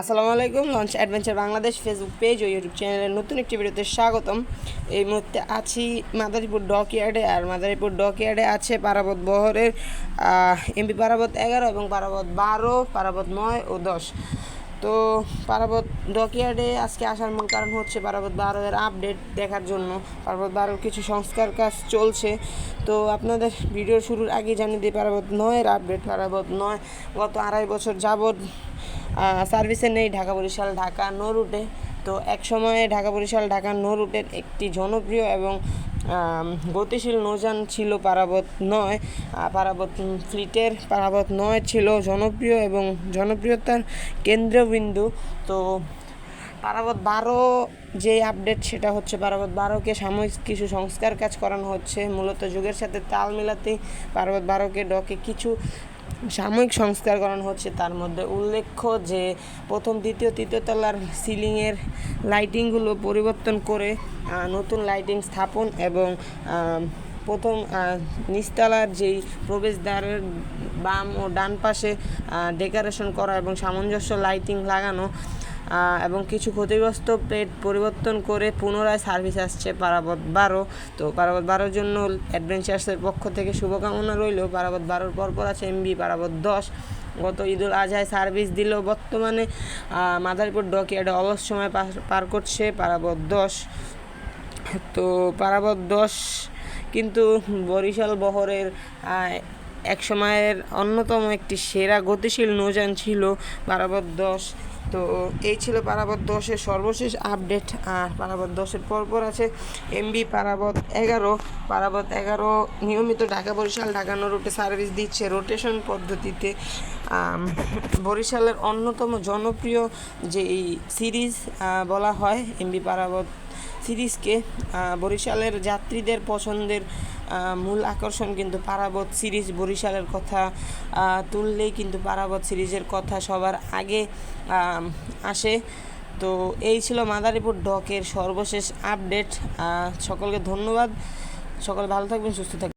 আসসালামু আলাইকুম launch adventure Bangladesh Facebook page ও YouTube চ্যানেলের নতুন একটি ভিডিওতে স্বাগতম। এই মুহূর্তে আছি মাদারীপুর ডক ইয়ার্ডে আর মাদারীপুর ডক ইয়ার্ডে আছে পারাবত বহরের এমপি পারাবত এগারো এবং পারাবত বারো, পারাবত নয় ও দশ। তো পারাবত ডকইয়ার্ডে আজকে আসার মূল কারণ হচ্ছে পারাবত বারো এর আপডেট দেখার জন্য। পারাবত বারোর কিছু সংস্কার কাজ চলছে। তো আপনাদের ভিডিও শুরুর আগে জানিয়ে দিই, পারাবত নয়ের আপডেট পারাবত নয় গত আড়াই বছর যাবৎ সার্ভিসে নেই, ঢাকা বরিশাল, ঢাকা নো রুটে তো এক সময়ে ঢাকা বরিশাল, ঢাকা নো রুটের একটি জনপ্রিয় এবং গতিশীল নৌযান ছিল পারাবত নয় পারাবত ফ্লিটের পারাবত নয় ছিল জনপ্রিয় এবং জনপ্রিয়তার কেন্দ্রবিন্দু। তো পারাবত বারো যে আপডেট সেটা হচ্ছে পারাবত বারোকে সাময়িক কিছু সংস্কার কাজ করানো হচ্ছে। মূলত যুগের সাথে তাল মিলাতেই পারাবত বারোকে ডকে কিছু সাময়িক সংস্কারকরণ হচ্ছে তার মধ্যে উল্লেখ্য যে প্রথম, দ্বিতীয়, তৃতীয় তলার সিলিংয়ের লাইটিংগুলো পরিবর্তন করে নতুন লাইটিং স্থাপন এবং প্রথম নিচতলার যেই প্রবেশদ্বারের বাম ও ডান পাশে ডেকোরেশন করা এবং সামঞ্জস্য লাইটিং লাগানো এবং কিছু ক্ষতিগ্রস্ত প্লেট পরিবর্তন করে পুনরায় সার্ভিস আসছে পারাবত বারো। তো পারাবত বারোর জন্য অ্যাডভেঞ্চার্সের পক্ষ থেকে শুভকামনা রইল। পারাবত বারোর পরপর আছে এমবি পারাবত দশ। গত ঈদুল আজহায় সার্ভিস দিল বর্তমানে মাদারীপুর ডকইয়ার্ডে অলস সময় পার করছে পারাবত দশ। তো পারাবত দশ কিন্তু বরিশাল বহরের এক সময়ের অন্যতম একটি সেরা গতিশীল নৌযান ছিল পারাবত দশ। তো এই ছিল পারাবত দশের সর্বশেষ আপডেট। আর পারাবত দশের পরপর আছে এমবি পারাবত এগারো। পারাবত এগারো নিয়মিত ঢাকা বরিশাল ঢাকানো রুটে সার্ভিস দিচ্ছে রোটেশন পদ্ধতিতে। বরিশালের অন্যতম জনপ্রিয় যে এই সিরিজ বলা হয় এমবি পারাবত সিরিজকে বরিশালের যাত্রীদের পছন্দের মূল আকর্ষণ কিন্তু পারাবত সিরিজ। বরিশালের কথা তুললেই কিন্তু পারাবত সিরিজের কথা সবার আগে আসে। তো এই ছিল মাদারীপুর ডকের সর্বশেষ আপডেট। সকলকে ধন্যবাদ। সকল ভালো থাকবেন, সুস্থ থাকবেন।